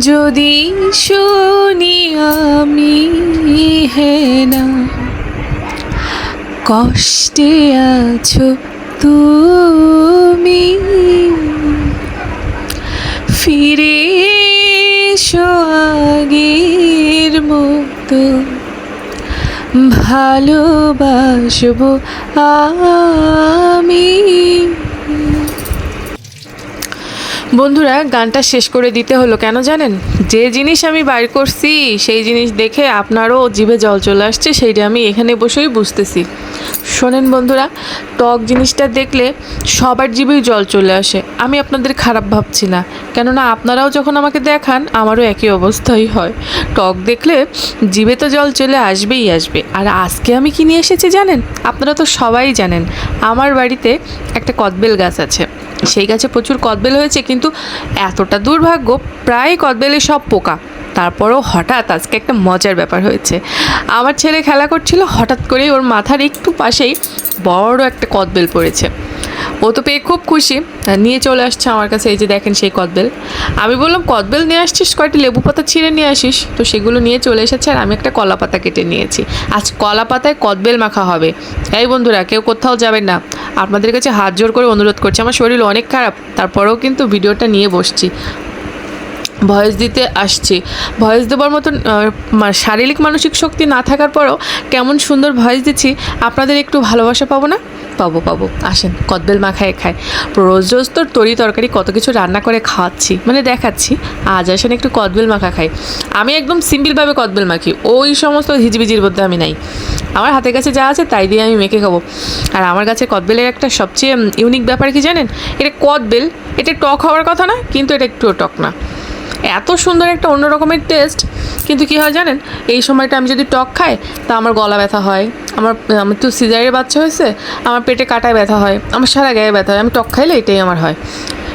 যদি শুনি আমি হে না কষ্টে আছো তুমি। ফিরে আগের মতো ভালোবাসবো আমি। বন্ধুরা, গানটা শেষ করে দিতে হলো কেন জানেন? যে জিনিস আমি বাইর করছি, সেই জিনিস দেখে আপনারও জিভে জল চলে আসছে, সেইটা আমি এখানে বসেই বুঝতেছি। শোনেন বন্ধুরা, টক জিনিসটা দেখলে সবার জিভেই জল চলে আসে। আমি আপনাদের খারাপ ভাবছি না, কেননা আপনারাও যখন আমাকে দেখান, আমারও একই অবস্থাই হয়। টক দেখলে জিভে তো জল চলে আসবেই আসবে। আর আজকে আমি কি নিয়ে এসেছি জানেন? আপনারা তো সবাই জানেন, আমার বাড়িতে একটা কদবেল গাছ আছে। সেই গাছে প্রচুর কদবেল হয়েছে, কিন্তু এতটা দুর্ভাগ্য প্রায় কদবেলে সব পোকা। তারপরও হঠাৎ আজকে একটা মজার ব্যাপার হয়েছে। আমার ছেলে খেলা করছিল, হঠাৎ করেই ওর মাথার একটু পাশেই বড় একটা কদবেল পড়েছে। ও তো পেয়ে খুব খুশি নিয়ে চলে আসছে আমার কাছে, এই যে দেখেন সেই কদবেল। আমি বললাম, কদবেল নিয়ে আসছিস? কয়টি লেবু পাতা ছিঁড়ে নিয়ে আসিস? তো সেগুলো নিয়ে চলে এসেছে আর আমি একটা কলা পাতা কেটে নিয়েছি। আজ কলা পাতায় কদবেল মাখা হবে। এই বন্ধুরা, কেউ কোথাও যাবেন না। আপনাদের কাছে হাত জোর করে অনুরোধ করছি। আমার শরীর অনেক খারাপ, তারপরেও কিন্তু ভিডিওটা নিয়ে বসছি। ভয়েস দিতে আসছি। ভয়েস দেওয়ার মতন শারীরিক মানসিক শক্তি না থাকার পরেও কেমন সুন্দর ভয়েস দিচ্ছি, আপনাদের একটু ভালোবাসা পাবো না? পাবো পাবো। আসেন, কদবেল মাখায় খায় রোজ রোজ তোর তরি তরকারি, কত কিছু রান্না করে খাওয়াচ্ছি। মানে দেখাচ্ছি, আজ আসেন একটু কদবেল মাখা খাই। আমি একদম সিম্পলভাবে কদবেল মাখি, ওই সমস্ত হিজিবিজির মধ্যে আমি নাই। আমার হাতের কাছে যা আছে তাই দিয়ে আমি মেখে খাব। আর আমার কাছে কদবেলের একটা সবচেয়ে ইউনিক ব্যাপার কি জানেন? এটা কদবেল, এটা টক হওয়ার কথা না, কিন্তু এটা একটুও টক না। এত সুন্দর একটা অন্য রকমের টেস্ট কিন্তু কি হয় জানেন, এই সময়টা আমি যদি টক খাই, তা আমার গলা ব্যথা হয়, আমার আমার তো সিজারের বাচ্চা হয়েছে, আমার পেটে কাটায় ব্যথা হয়, আমার সারা গায়ে ব্যথা হয়, আমি টক খাইলে এটাই আমার হয়।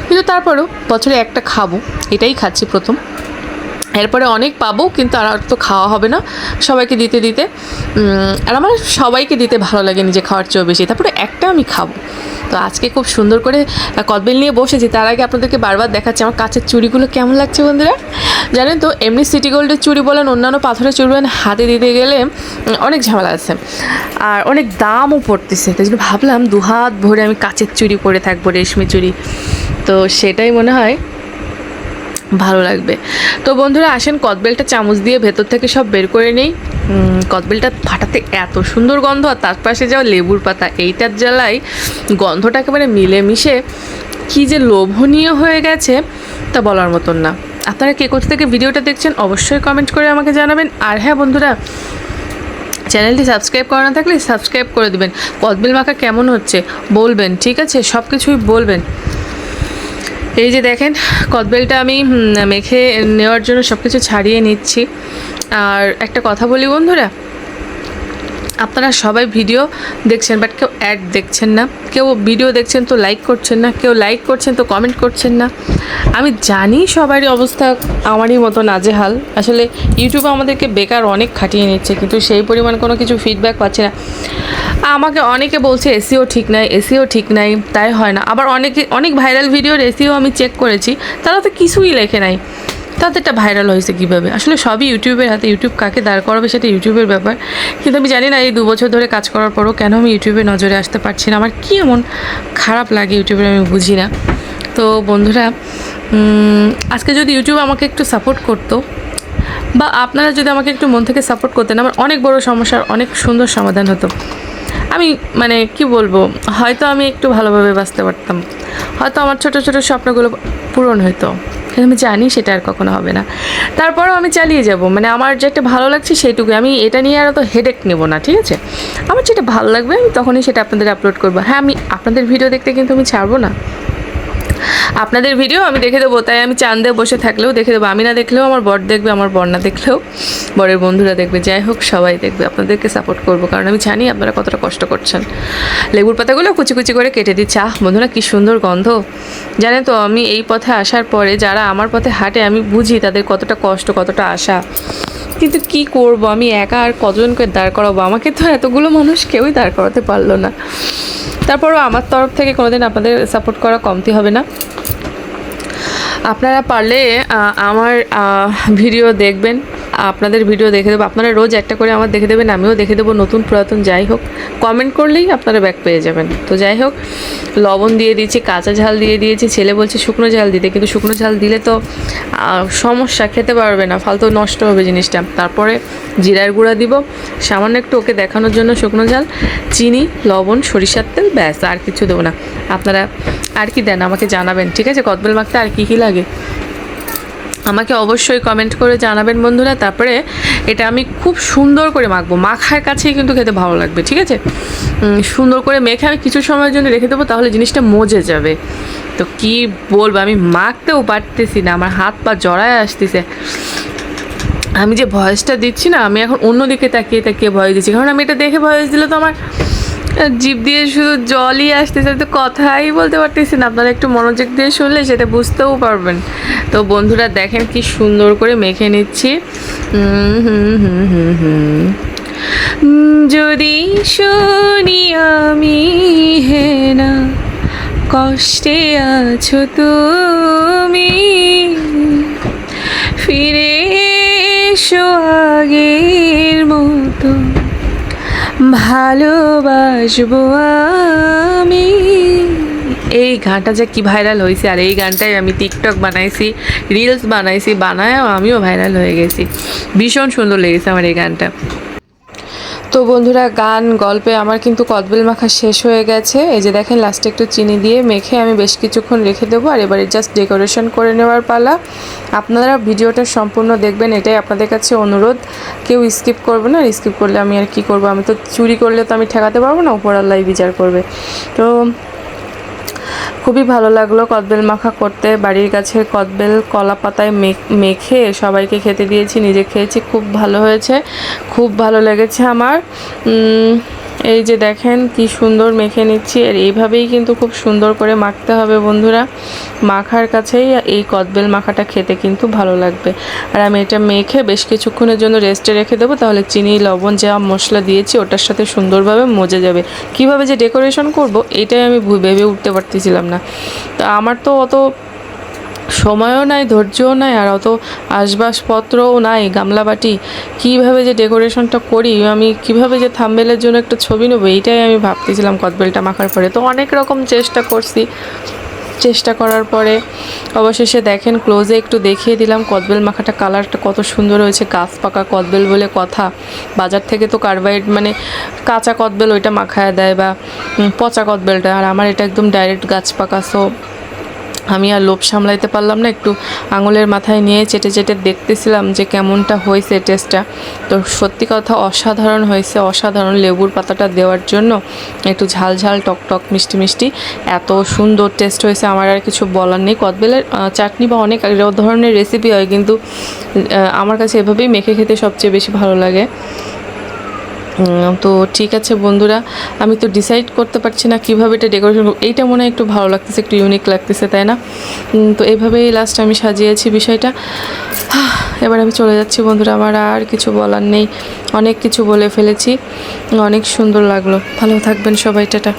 কিন্তু তারপরেও বছরে একটা খাব, এটাই খাচ্ছি প্রথম। এরপরে অনেক পাবো, কিন্তু আর তো খাওয়া হবে না। সবাইকে দিতে দিতে। আর আমার সবাইকে দিতে ভালো লাগে নিজে খাওয়ার চেয়েও বেশি। তারপরে একটা আমি খাব। তো আজকে খুব সুন্দর করে কদবেল নিয়ে বসেছি। তার আগে আপনাদেরকে বারবার দেখাচ্ছি আমার কাছের চুড়িগুলো কেমন লাগছে বন্ধুরা। জানেন তো, এমনি সিটি গোল্ডের চুড়ি বলেন, অন্যান্য পাথরের চুড়ি বলেন, হাতে দিতে গেলে অনেক ঝামেলা আছে। আর অনেক দামও পড়তেছে। তাই জন্য ভাবলাম দু হাত ভরে আমি কাচের চুড়ি পরে থাকব, রেশমি চুড়ি। তো সেটাই মনে হয় ভালো লাগবে। তো বন্ধুরা, আসেন, কদবেলটা চামচ দিয়ে ভেতর থেকে সব বের করে নেই। কদবেলটা ফাটাতে এত সুন্দর গন্ধ, আর তার পাশে যাও লেবুর পাতা, এইটার জ্বালাই গন্ধটা একেবারে মিলেমিশে কী যে লোভনীয় হয়ে গেছে তা বলার মতন না। আপনারা কে কোথা থেকে ভিডিওটা দেখছেন অবশ্যই কমেন্ট করে আমাকে জানাবেন। আর হ্যাঁ বন্ধুরা, চ্যানেলটি সাবস্ক্রাইব করা না থাকলে সাবস্ক্রাইব করে দেবেন। কদবেল মাখা কেমন হচ্ছে, বলবেন, ঠিক আছে? সব কিছুই বলবেন। এই যে দেখেন, কদবেলটা আমি মেখে নেওয়ার জন্য সব কিছু ছাড়িয়ে নিচ্ছি। আর একটা কথা বলি বন্ধুরা, আপনারা সবাই ভিডিও দেখছেন বাট কেউ অ্যাড দেখছেন না। কেউ ভিডিও দেখছেন তো লাইক করছেন না, কেউ লাইক করছেন তো কমেন্ট করছেন না। আমি জানি সবারই অবস্থা আমারই মতো নাজেহাল। আসলে ইউটিউবে আমাদেরকে বেকার অনেক খাটিয়ে নিচ্ছে, কিন্তু সেই পরিমাণ কোনো কিছু ফিডব্যাক পাচ্ছে না। আমাকে অনেকে বলছে এসিও ঠিক নাই, এসিও ঠিক নাই, তাই হয় না। আবার অনেকে, অনেক ভাইরাল ভিডিওর এসিও আমি চেক করেছি, তারা তো কিছুই লেখে নাই। তাদেরটা ভাইরাল হয়েছে কীভাবে? আসলে সবই ইউটিউবের হাতে, ইউটিউব কাকে দাঁড় করাবে সেটা ইউটিউবের ব্যাপার। কিন্তু আমি জানি না এই দু বছর ধরে কাজ করার পরও কেন আমি ইউটিউবে নজরে আসতে পারছি না। আমার কী এমন খারাপ লাগে ইউটিউবে আমি বুঝি না। তো বন্ধুরা আজকে যদি ইউটিউব আমাকে একটু সাপোর্ট করতো, বা আপনারা যদি আমাকে একটু মন থেকে সাপোর্ট করতেন, আমার অনেক বড় সমস্যার অনেক সুন্দর সমাধান হতো। আমি মানে কি বলব, হয়তো আমি একটু ভালোভাবে বাঁচতে পারতাম। হয়তো আমার ছোট ছোট স্বপ্নগুলো পূরণ হতো কিন্তু আমি জানি সেটা আর কখনো হবে না। তারপরেও আমি চালিয়ে যাব। মানে আমার যেটা ভালো লাগছে সেইটুকু। আমি এটা নিয়ে আর অত হেডেক নেব না, ঠিক আছে? আমার যেটা ভালো লাগবে, আমি তখনই সেটা আপনাদের আপলোড করব। হ্যাঁ আমি আপনাদের ভিডিও দেখতে কিন্তু আমি ছাড়বো না। আপনাদের ভিডিও আমি দেখে দেবো, তাই আমি চান্দে বসে থাকলেও দেখে দেবো। আমি না দেখলেও আমার বর দেখবে, আমার বর না দেখলেও বরের বন্ধুরা দেখবে। যাই হোক, সবাই দেখবে, আপনাদেরকে সাপোর্ট করব। কারণ আমি জানি আপনারা কতটা কষ্ট করছেন। লেবুর পাতাগুলো কুচি কুচি করে কেটে দিচ্ছি। আহ, বন্ধুরা কী সুন্দর গন্ধ। জানে তো, আমি এই পথে আসার পরে যারা আমার পথে হাঁটে, আমি বুঝি তাদের কতটা কষ্ট, কতটা আশা। কিন্তু কি করব? আমি একা আর কজনকে দাঁড় করাবো? আমাকে তো এতগুলো মানুষ কেউই দাঁড় করাতে পারল না। তারপরও আমার তরফ থেকে কোনোদিন আপনাদের সাপোর্ট করা কমতি হবে না। আপনারা পারলে আমার ভিডিও দেখবেন। আপনাদের ভিডিও দেখে দেবো। আপনারা রোজ একটা করে আমার দেখে দেবেন, আমিও দেখে দেবো নতুন পুরাতন, যাই হোক। কমেন্ট করলেই আপনারা ব্যাক পেয়ে যাবেন। তো যাই হোক, লবণ দিয়ে দিয়েছি, কাঁচা ঝাল দিয়ে দিয়েছি। ছেলে বলছে শুকনো ঝাল দিতে, কিন্তু শুকনো ঝাল দিলে তো সমস্যা, খেতে পারবে না, ফালতু নষ্ট হবে জিনিসটা। তারপরে জিরার গুঁড়া দিব। সামান্য একটু ওকে দেখানোর জন্য শুকনো ঝাল। চিনি, লবণ, সরিষার তেল, ব্যাস, আর কিছু দেবো না। আপনারা আর কি দেন, আমাকে জানাবেন, ঠিক আছে? কদবেল মাখতে আর কী কী লাগে? আমাকে অবশ্যই কমেন্ট করে জানাবেন বন্ধুরা। তারপরে এটা আমি খুব সুন্দর করে মাখবো। মাখার কাছেই কিন্তু খেতে ভালো লাগবে, ঠিক আছে? সুন্দর করে মেখে আমি কিছু সময়ের জন্য রেখে দেবো, তাহলে জিনিসটা মজে যাবে। তো কি বলব, আমি মাখতেও পারতেছি না, আমার হাত পা জড়ায় আসতেছে। আমি যে ভয়েসটা দিচ্ছি না, আমি এখন অন্যদিকে তাকিয়ে তাকিয়ে ভয়েস দিচ্ছি। কারণ আমি এটা দেখে ভয়েস দিলে তো আমার জিভ দিয়ে শুধু জলই আসতেছে তো কথাই বলতে পারতেছি না। আপনারা একটু মনোযোগ দিয়ে শুনলে সেটা বুঝতেও পারবেন। তো বন্ধুরা, দেখেন কি সুন্দর করে মেখে নিচ্ছি। হুম যদি শুনি আমি হে না কষ্টে আছো তুমি। ফিরে এসো মতো ভালোবাসবো আমি। এই গানটা যে কি ভাইরাল হয়েছে আর এই গানটাই আমি টিকটক বানাইছি রিলস বানাইছি বানায় আমিও ভাইরাল হয়ে গেছি। ভীষণ সুন্দর লেগেছে আমার এই গানটা। তো বন্ধুরা, গান, গল্পে আমার কিন্তু কদবেল মাখা শেষ হয়ে গেছে। এই যে দেখেন লাস্টে একটু চিনি দিয়ে মেখে আমি বেশ কিছুক্ষণ রেখে দেবো আর এবারে জাস্ট ডেকোরেশন করে নেওয়ার পালা। আপনারা ভিডিওটা সম্পূর্ণ দেখবেন, এটাই আপনাদের কাছে অনুরোধ। কেউ স্কিপ করবে না স্কিপ করলে আমি আর কি করব? আমি তো চুরি করলে তো আমি ঠেকাতে পারব না উপরাল্লাই বিচার করবে। তো খুবই ভালো লাগল কদবেল মাখা করতে। বাড়ির কাছে কদবেল কলা পাতায় মেখ- সবাইকে খেতে দিয়েছি, নিজে খেয়েছি, খুব ভালো হয়েছে, খুব ভালো লেগেছে আমার। এই যে দেখেন কি সুন্দর মেখে নিচ্ছি, আর এইভাবেই কিন্তু খুব সুন্দর করে মাখতে হবে বন্ধুরা। মাখার কাছেই এই কদবেল মাখাটা খেতে কিন্তু ভালো লাগবে। আর আমি এটা মেখে বেশ কিছুক্ষণের জন্য রেস্টে রেখে দেবো, তাহলে চিনি, লবণ যা মশলা দিয়েছি ওটার সাথে সুন্দরভাবে মজে যাবে। কীভাবে যে ডেকোরেশন করব, এটাই আমি ভেবে উঠতে পারতেছিলাম না। তো আমার তো অত সময়ও নাই, ধৈর্যও নাই, আর অত আসবাবপত্রও নাই গামলা বাটি কীভাবে যে ডেকোরেশনটা করি, আমি কীভাবে যে থাম্বেলের জন্য একটা ছবি নেব, এইটাই আমি ভাবতেছিলাম কদবেলটা মাখার পরে। তো অনেক রকম চেষ্টা করছি। চেষ্টা করার পরে অবশেষে দেখেন ক্লোজে একটু দেখিয়ে দিলাম, কদবেল মাখাটা কালারটা কত সুন্দর হয়েছে, গাছ পাকা কদবেল বলে কথা। বাজার থেকে তো কার্বাইড মানে কাঁচা কদবেল ওইটা মাখায় দেয় বা পচা কদবেলটা, আর আমার এটা একদম ডাইরেক্ট গাছ পাকা সো আমি আর লোভ সামলাইতে পারলাম না, একটু আঙুলের মাথায় নিয়ে চেটে চেটে দেখতেছিলাম যে কেমনটা হয়েছে টেস্টটা তো সত্যি কথা অসাধারণ হয়েছে, অসাধারণ লেবুর পাতাটা দেওয়ার জন্য। একটু ঝাল ঝাল, টক টক, মিষ্টি মিষ্টি। এত সুন্দর টেস্ট হয়েছে, আমার আর কিছু বলার নেই। কদবেলের চাটনি বা অনেক ধরনের রেসিপি হয়, কিন্তু আমার কাছে এভাবেই মেখে খেতে সবচেয়ে বেশি ভালো লাগে। তো ঠিক আছে বন্ধুরা, আমি তো ডিসাইড করতে পারছি না কীভাবে এটা ডেকোরেশন এইটা মনে হয় একটু ভালো লাগতেছে, একটু ইউনিক লাগতেছে, তাই না? তো এইভাবেই লাস্ট আমি সাজিয়েছি বিষয়টা। এবার আমি চলে যাচ্ছি বন্ধুরা, আমার আর কিছু বলার নেই। অনেক কিছু বলে ফেলেছি। অনেক সুন্দর লাগল। ভালো থাকবেন সবাই, টাটা।